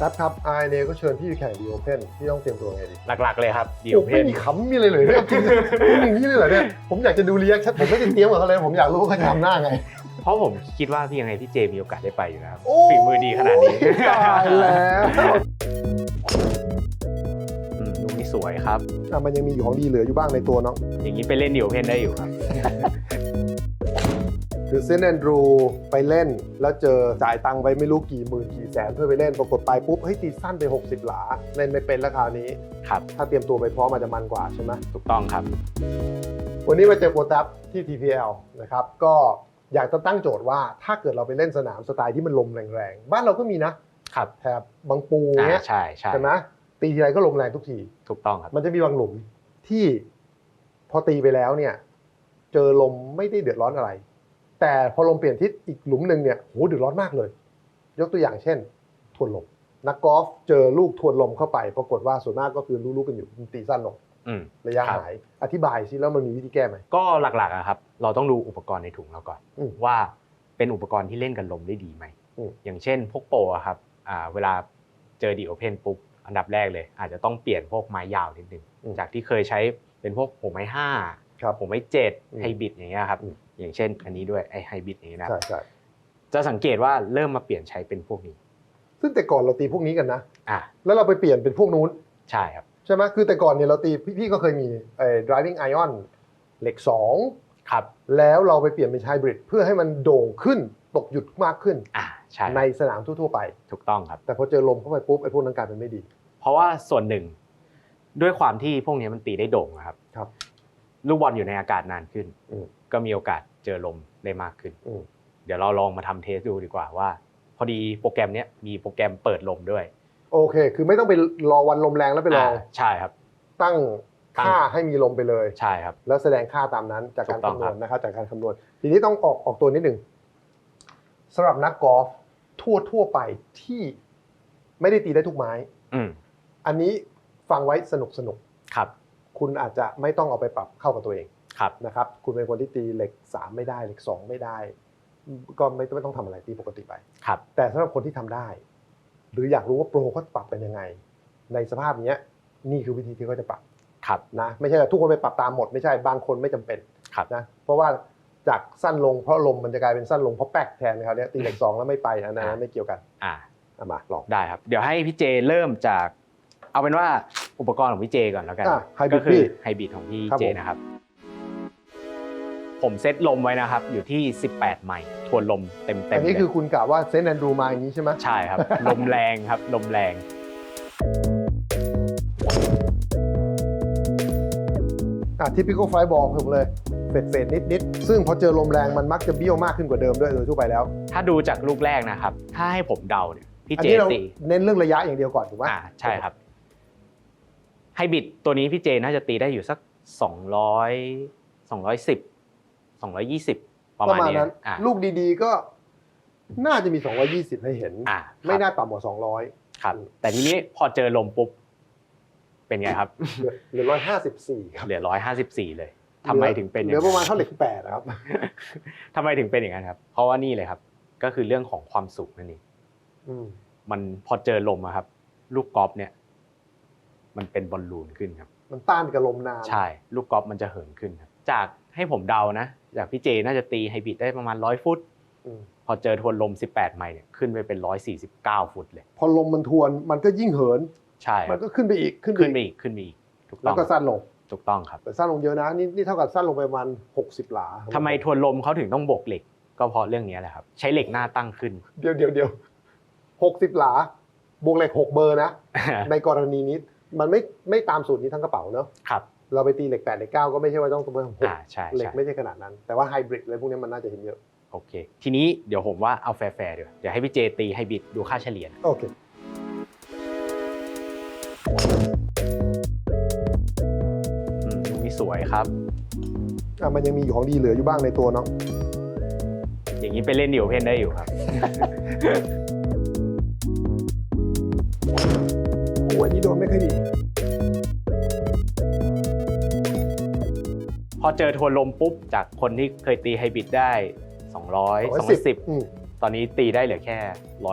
ครับครับไอเนี่ยก็เชิญพี่ไปแข่งดีโอเพนพี่ต้องเตรียมตัวไงดีหลักๆเลยครับดีโอ้โอเพไม่นมีขำมีอะไรเลยเนี่ยจริงๆอย่างนี้เลยเหรอเนี่ยผมอยากจะดูรีแอคชั่นผมไม่ได้เตรียมกับเขาเลยผมอยากรู้ว่าเขาจะทำหน้าไง เพราะผมคิดว่าพี่ยังไงพี่เจมีโอกาสได้ไปอยู่นะครับโอ้ฝีมือดีขนาดนี้ตายแล้วอืมลูกนี้สวยครับอะมันยังมีของดีเหลืออยู่บ้างในตัวน้องอย่างนี้ไปเล่นดีโอเพนได้อยู่ครับ คือเซนแอนดรูไปเล่น แล้วเจอจ่ายตังค์ไปไม่รู้กี่หมื่นกี่แสนเพื่อไปเล่นปรากฏไปปุ๊บเฮ้ยตีสั้นไป 60 หลา เล่นไม่เป็นแล้วคราวนี้ ครับ ถ้าเตรียมตัวไปพร้อมอาจจะมันกว่าใช่ไหมถูกต้องครับ วันนี้มาเจอโปรตับที่ TPL นะครับก็อยากจะตั้งโจทย์ว่าถ้าเกิดเราไปเล่นสนามสไตล์ที่มันลมแรงๆบ้านเราก็มีนะครับแถบบางปูอ่าเนี้ยใช่ใช่ใช่ไหมตีทีไรก็ลมแรงทุกที ถูกต้องครับ มันจะมีบางหลุมที่พอตีไปแล้วเนี่ย เจอลมไม่ได้เดือดร้อนอะไร แต่พอลมเปลี่ยนทิศอีกหลุมหนึ่งเนี่ยโหเดือดร้อนมากเลย ยกตัวอย่างเช่น ทวนลม นักกอล์ฟเจอลูกทวนลมเข้าไป ปรากฏว่าส่วนมากก็คือรู้ๆกันอยู่มันตีสั้นลงอืมระยะครับหาย อธิบายสิแล้วมันมีวิธีแก้ไหมก็หลักๆอะครับ เราต้องดูอุปกรณ์ในถุงเราก่อนอืมว่าเป็นอุปกรณ์ที่เล่นกันลมได้ดีไหมอืมอย่างเช่น พวกโปรอะครับอ่าเวลาเจอดีโอเพนปุ๊บอันดับแรกเลย อาจจะต้องเปลี่ยนพวกไม้ยาวนิดนึงจากที่เคยใช้เป็นพวกหัวไม้ห้าครับหัวไม้เจ็ดอืมไฮบริดอย่างเงี้ยครับ อืมอย่างเช่น อันนี้ด้วยไอไฮบริดอย่างเงี้ยนะคใช่รับใช่จะสังเกตว่าเริ่มมาเปลี่ยนใช้เป็นพวกนี้ ซึ่งแต่ก่อนเราตีพวกนี้กันนะอ่าแล้วเราไปเปลี่ยนเป็นพวกนู้นใช่ครับใช่ไหมคือแต่ก่อนเนี่ยเราตีพี่พี่ก็เคยมีเอ่อ driving iron เหล็กสองครับแล้วเราไปเปลี่ยนเป็นไฮบริดเพื่อให้มันโด่งขึ้นตกหยุดมากขึ้นอ่าใช่ในสนามทั่วๆไปถูกต้องครับ แต่พอเจอลมเข้าไปปุ๊บไอ้พวกนั้นกลายเป็นไม่ดี เพราะว่าส่วนหนึ่งด้วยความที่พวกนี้มันตีได้โด่งนะครับครับ ลูกบอลอยู่ในอากาศนานขึ้นอืมก็มีโอกาสเจอลมได้มากขึ้นอืมเดี๋ยวเราลองมาทำเทสดูดีกว่าว่า พอดีโปรแกรมเนี้ยมีโปรแกรมเปิดลมด้วย โอเค คือไม่ต้องไปรอวันลมแรงแล้วไปลองาใช่ครับ ตั้งค่าให้มีลมไปเลยใช่ครับ แล้วแสดงค่าตามนั้นจากการถูกต้องคำนครัวบณนะครับจากการคำนวณ ทีนี้ต้องออกออกตัวนิดหนึ่งสำหรับนักกอล์ฟทั่วทั่วไปที่ไม่ได้ตีได้ทุกไม้อืมอันนี้ฟังไว้สนุกสนุกครับ คุณอาจจะไม่ต้องเอาไปปรับเข้ากับตัวเองครับนะครับคุณเป็นคนที่ตีเหล็ก 3 ไม่ได้เหล็ก 2 ไม่ได้ ก็ไม่ไม่ต้องทำอะไรตีปกติไปครับแต่สำหรับคนที่ทำได้ หรืออยากรู้ว่าโปรเขาปรับเป็นยังไง ในสภาพเนี้ยนี่คือวิธีที่เขาจะปรับครับนะไม่ใช่ว่าทุกคนไปปรับตามหมดไม่ใช่บางคนไม่จำเป็นครับนะเพราะว่าจากสั้นลงเพราะลมมันจะกลายเป็นสั้นลงเพราะแป๊กแทนเขาวเนี้ยตีเหล็กสองแล้วไม่ไปอันนั้นไม่เกี่ยวกัน อ่าเอามาลองได้ครับ เดี๋ยวให้พี่เจเริ่มจาก เอาเป็นว่า อุปกรณ์ของพี่เจก่อนแล้วกันอะ Hybrid ก็คืพี่อไฮบริดของพี่ครับเจผมนะครับ ผมเซตลมไว้นะครับ อยู่ที่ 18 ไมล์ทวนลมเต็มๆอันนี้เลยคือคุณกะว่าเซนต์แอนดรูมาอย่างนี้ใช่ไหมใช่ครับ ลมแรงครับ ลมแรงอะทิปิโกไฟบอลผมเลยเฟดเฟดนิดนิดๆซึ่งพอเจอลมแรงมันมักจะเบี้ยวมากขึ้นกว่าเดิมด้วยโดยทั่วไปแล้ว ถ้าดูจากลูกแรกนะครับ ถ้าให้ผมเดาเนี่ยพี่อันเจนี้เราตีเน้นเรื่องระยะอย่างเดียวก่อนถูกไหมอ่าใช่ครับ ไฮบริดตัวนี้พี่เจน่าจะตีได้อยู่สัก 200 210 220 ประมาณนี้นั้นอ่าลูกดีๆก็น่าจะมี 220 ให้เห็น อ่าไม่ครับน่าต่ำกว่า 200 ครับ แต่ทีนี้พอเจอลมปุ๊บ เป็นไงครับ เหลือเหลือ154 ครับ เหลือ 154 เลยทำไมถึงเป็นอเหย่างลือนั้นประมาณเท่าเหล็กแปดนะครับทำไมถึงเป็นอย่างนั้นครับ เพราะว่านี่เลยครับ ก็คือเรื่องของความสุขนั่นเองอืมมันพอเจอลมอะครับ ลูกกอล์ฟเนี่ย มันเป็นบอลลูนขึ้นครับ มันต้านกับลมนานใช่ ลูกกอล์ฟมันจะเหินขึ้นครับ จากให้ผมเดานะจากพี่เจน่าจะตีไฮบริดได้ประมาณ 100 ฟุตอืมพอเจอทวนลม 18 ไมล์เนี่ยขึ้นไปเป็น 149 ฟุตเลย พอลมมันทวนมันก็ยิ่งเหิน ใช่คมัรันบก็ขึ้นไปอีก ขึ้นขึ้นไปไปอีกอีก ขึ้นไปอีก ถูกต้แล้อวงก็สั้นลง ถูกต้องครับแต่สั้นลงเยอะนะ นี่นี่เท่ากับสั้นลงไปประมาณ 60 หลาทำไมทวนลมเขาถึงต้องโบกเหล็ก ก็เพราะเรื่องนี้แหละครับ ใช้เหล็กหน้าตั้งขึ้น เดี๋ยวเดี๋ยวเดี๋ยว60หลาบวกเหล็ก6เบอร์นะ ในกรณีนี้ มันไม่ไม่ตามสูตรนี้ทั้งกระเป๋าเนอะครับ เราไปตีเหล็ก8เหล็ก9ก็ไม่ใช่ว่าต้องตัวเบอร์หกอ่าใช่เหล็กใช่ไม่ใช่ขนาดนั้น แต่ว่าไฮบริดอะไรพวกนี้มันน่าจะเห็นเยอะโอเค ทีนี้เดี๋ยวผมว่าเอาแฟร์ๆเดี๋ยวเดี๋ยวให้พี่เจตีไฮบริดดูค่าเฉลี่ยนะโอเคอืมลูกนี้สวยครับ อะมันยังมีของดีเหลืออยู่บ้างในตัวน้องอย่างนี้ไปเล่นดิวเพนได้อยู่ครับ โอ้ยนี่โดนไม่ค่อยดี อเจอทวนลมปุ๊บ จากคนที่เคยตีไฮบริดได้ 200 210อืมตอนนี้ตีได้เหลือแค่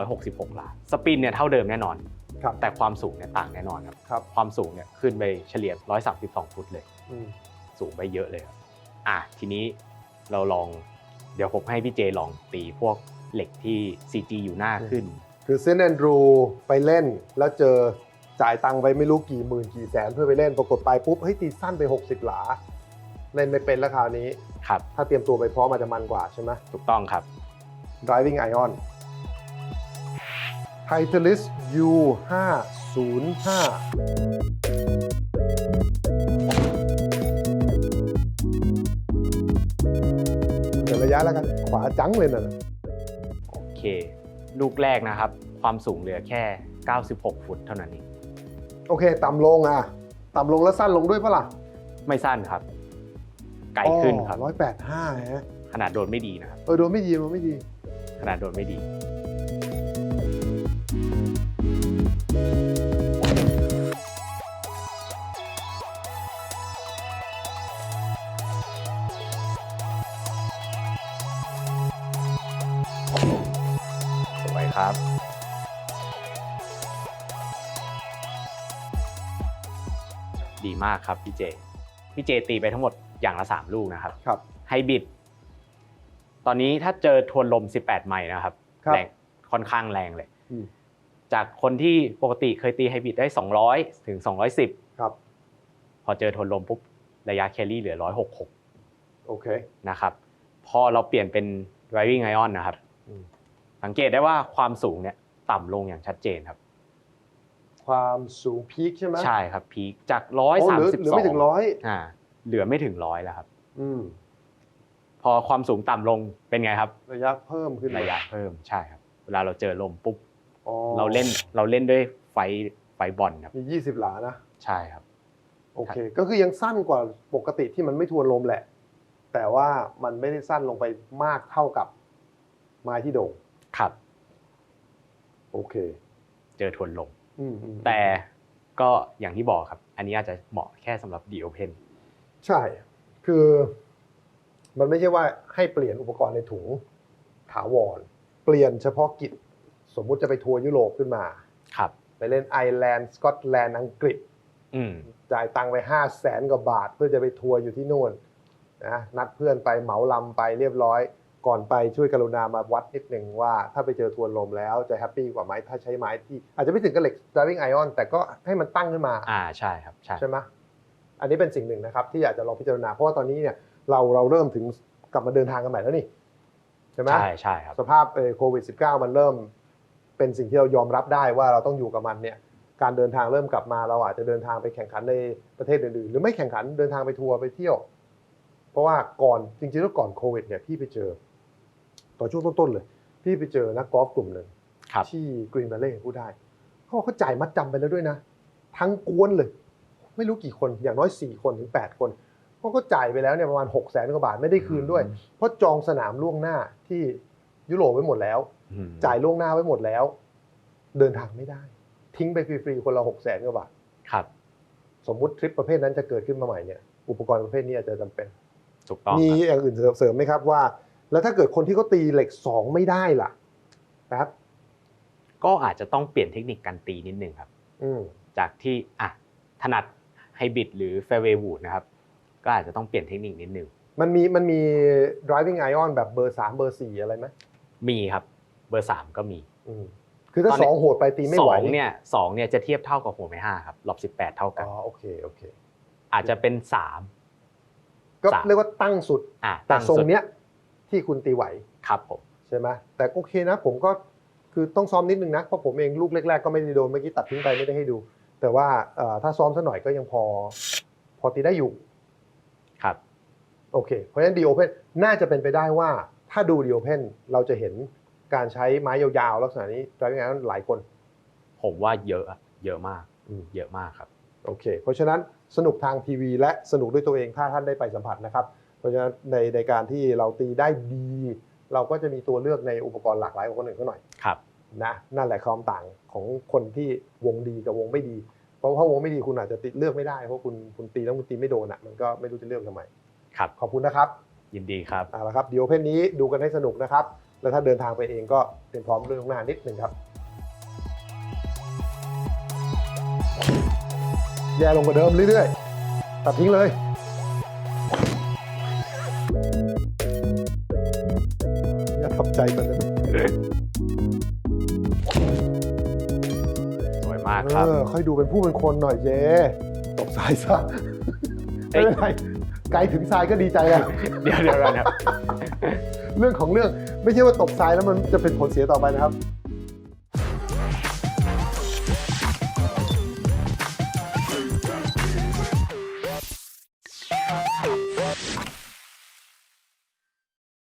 166หลาสปินเนี่ยเท่าเดิมแน่นอนครับแต่ความสูงเนี่ยต่างแน่นอนครับครับ ความสูงเนี่ยขึ้นไปเฉลี่ย 132 ฟุตเลยอืมสูงไปเยอะเลยครับอะทีนี้เราลองเดี๋ยวผมให้พี่เจลองตีพวกเหล็กที่ CG อยู่หน้าขึ้น คือเซนแอนดรูไปเล่นแล้วเจอจ่ายตังค์ไปไม่รู้กี่หมื่นกี่แสนเพื่อไปเล่นปรากฏไปปุ๊บเฮ้ยตีสั้นไป 60 หลา เล่นไม่เป็นแล้วคราวนี้ ครับ ถ้าเตรียมตัวไปพร้อมอาจจะมันกว่าใช่ไหม ถูกต้องครับ driving ion Titleist U 505เดี๋ยวระยะแล้วกัน ขวาจังเลยน่ะโอเค ลูกแรกนะครับ ความสูงเหลือแค่ 96 ฟุตเท่านั้นเองโอเค ต่ำลงอะ ต่ำลงแล้วสั้นลงด้วยปะล่ะ ไม่สั้นครับ ไกลขึ้นครับร้อยแปดห้าฮะขนาดโดนไม่ดีนะครับเออโดนไม่ดีโดนไม่ดี ขนาดโดนไม่ดี สวยครับ ดีมากครับพี่เจ พี่เจตีไปทั้งหมด อย่างละ 3 ลูกนะครับครับ ไฮบริดตอนนี้ถ้าเจอทวนลม 18ใหม่นะครับครับแรงค่อนข้างแรงเลย อืม จากคนที่ปกติเคยตีไฮบริดได้ 200 ถึง 210 ครับ พอเจอทวนลมปุ๊บระยะแคลรี่เหลือ 166 โอเค นะครับ พอเราเปลี่ยนเป็น driving ion นะครับ อืม สังเกตได้ว่าความสูงเนี่ยต่ำลงอย่างชัดเจนครับ ความสูงพีคใช่ไหมใช่ครับพีคจากโอ้เหลือเหลือไม่ถึง132ร้อยอ่า เหลือไม่ถึงร้อยแล้วครับ อืมพอความสูงต่ำลงเป็นไงครับ ระยะเพิ่มขึ้นระยะเพิ่มใช่ครับ เวลาเราเจอลมปุ๊บอ๋อเราเล่นเราเล่นด้วยไฟไฟบอลครับ มี 20 หลานะ ใช่ครับ โอเค ก็คือยังสั้นกว่าปกติที่มันไม่ทวนลมแหละ แต่ว่ามันไม่ได้สั้นลงไปมากเท่ากับไม้ที่โด่งครับ โอเค เจอทวนลม อืมอืมแต่ก็อย่างที่บอกครับ อันนี้อาจจะเหมาะแค่สำหรับ D Open ใช่ คือมันไม่ใช่ว่าให้เปลี่ยนอุปกรณ์ในถุงถาวร เปลี่ยนเฉพาะกิจ สมมุติจะไปทัวร์ยุโรปขึ้นมา ครับ ไปเล่นไอร์แลนด์สกอตแลนด์อังกฤษอืมจ่ายตังค์ไปห้าแสนกว่าบาท เพื่อจะไปทัวร์อยู่ที่นู่นนะนัดเพื่อนไปเหมาลำไปเรียบร้อย ก่อนไปช่วยกรุณามาวัดนิดหนึ่งว่า ถ้าไปเจอทวนลมแล้วจะแฮปปี้กว่าไหมถ้าใช้ไม้ที่ อาจจะไม่ถึงกับเหล็ก driving ion แต่ก็ให้มันตั้งขึ้นมา อ่าใช่ครับใช่ใช่ไหม อันนี้เป็นสิ่งหนึ่งนะครับที่อยากจะลองพิจารณาเพราะว่าตอนนี้เนี่ยเราเราเริ่มถึงกลับมาเดินทางกันใหม่แล้วนี่ใช่ไหมใช่ใช่ครับสภาพเอ่อโควิด -19 มันเริ่ม เป็นสิ่งที่เรายอมรับได้ว่าเราต้องอยู่กับมันเนี่ยการเดินทางเริ่มกลับมาเราอาจจะเดินทางไปแข่งขันในประเทศอื่นๆ หรือไม่แข่งขันเดินทางไปทัวร์ไปเที่ยว เพราะว่าก่อนจริงๆแล้วก่อนโควิดเนี่ยพี่ไปเจอตอนช่วงต้นๆเลย พี่ไปเจอนักกอล์ฟกลุ่มหนึ่งครับที่กรีน v บ l เล่พูดได้เขาบอกเขาจ่ายมัดจำไปแล้วด้วยนะ ทั้งกวนเลย ไม่รู้กี่คนอย่างน้อย 4 คนถึง 8 คนเพราะเขาจ่ายไปแล้วเนี่ยประมาณ6กแสนกว่าบาทไม่ได้คืนด้วย เพราะจองสนามล่วงหน้าที่ยุโรปไว้หมดแล้วอืมจ่ายล่วงหน้าไว้หมดแล้ว เดินทางไม่ได้ ทิ้งไปฟรีๆคนละหกแสนกว่าบาทครับสมมุติทริปประเภทนั้นจะเกิดขึ้นมาใหม่เนี่ยอุปกรณ์ประเภทนี้อาจจะจำเป็นถูกต้องมีครับอย่างอื่นเสริมไหมครับว่า แล้วถ้าเกิดคนที่เขาตีเหล็กสองไม่ได้ล่ะนะครับ ก็อาจจะต้องเปลี่ยนเทคนิคการตีนิดนึงครับอืมจากที่อะถนัดไฮ บริดหรือ fairway wood นะครับก็อาจจะต้องเปลี่ยนเทคนิคนิดนึงมันมีมันมี driving ion แบบเบอร์สามเบอร์สี่อะไรไหมมีครับเบอร์สามก็มีอืมคือถ้าตอนนี้สองโหดไปตีไม่สไหอวงเนี่ยสองเนี่ยจะเทียบเท่ากับหัวไม้ห้าครับรอบสิบแปดเท่ากันอ๋อโอเคโอเคอาจจะเป็นสามก็สามเรียกว่าตั้งสุดอะแต่ตั้งทรงสุดเนี้ยที่คุณตีไหวครับผมใช่ไหมแต่โอเคนะผมก็คือต้องซ้อมนิดนึงนะเพราะผมเองลูกแรกๆก็ไม่ได้โดนเมื่อกี้ตัดทิ้งไปไม่ได้ให้ดู แต่ว่าเอ่อถ้าซ้อมสักหน่อยก็ยังพอพอตีได้อยู่ ครับ โอเค เพราะฉะนั้นดีโอเพนน่าจะเป็นไปได้ว่า ถ้าดูดีโอเพนเราจะเห็นการใช้ไม้ยาวๆลักษณะนี้ driving iron หลายคน ผมว่าเยอะอะเยอะมากอืมเยอะมากครับ โอเค เพราะฉะนั้นสนุกทางทีวี และสนุกด้วยตัวเองถ้าท่านได้ไปสัมผัสนะครับเพราะฉะนั้นในในการที่เราตีได้ดี เราก็จะมีตัวเลือกในอุปกรณ์หลากหลายกว่าคนอื่นเขาหน่อยครับ นะนั่นแหละความต่างของคนที่วงดีกับวงไม่ดี เพราะว่าวงไม่ดีคุณอาจจะติเลือกไม่ได้เพราะคุณคุณตีแล้วคุณตีไม่โดนอะมันก็ไม่รู้จะเลือกทำไมครับ ขอบคุณนะครับ ยินดีครับเอาละครับเดี๋ยวเพนนี้ดูกันให้สนุกนะครับ แล้วถ้าเดินทางไปเองก็เตรียมพร้อมเรื่องหน้านิดหนึ่งครับแย่ลงกว่าเดิมเรื่อยๆตัดทิ้งเลยอย่าทับใจกันนะ ครับ เออค่อยดูเป็นผู้เป็นคนหน่อยเย่ตกทรายซะเฮ้ไม่ย เป็นไรไกลถึงทรายก็ดีใจแล้ว เดี๋ยวเดี๋ยวก่อนครับ เรื่องของเรื่องไม่ใช่ว่าตกทรายแล้วมันจะเป็นผลเสียต่อไปนะครับ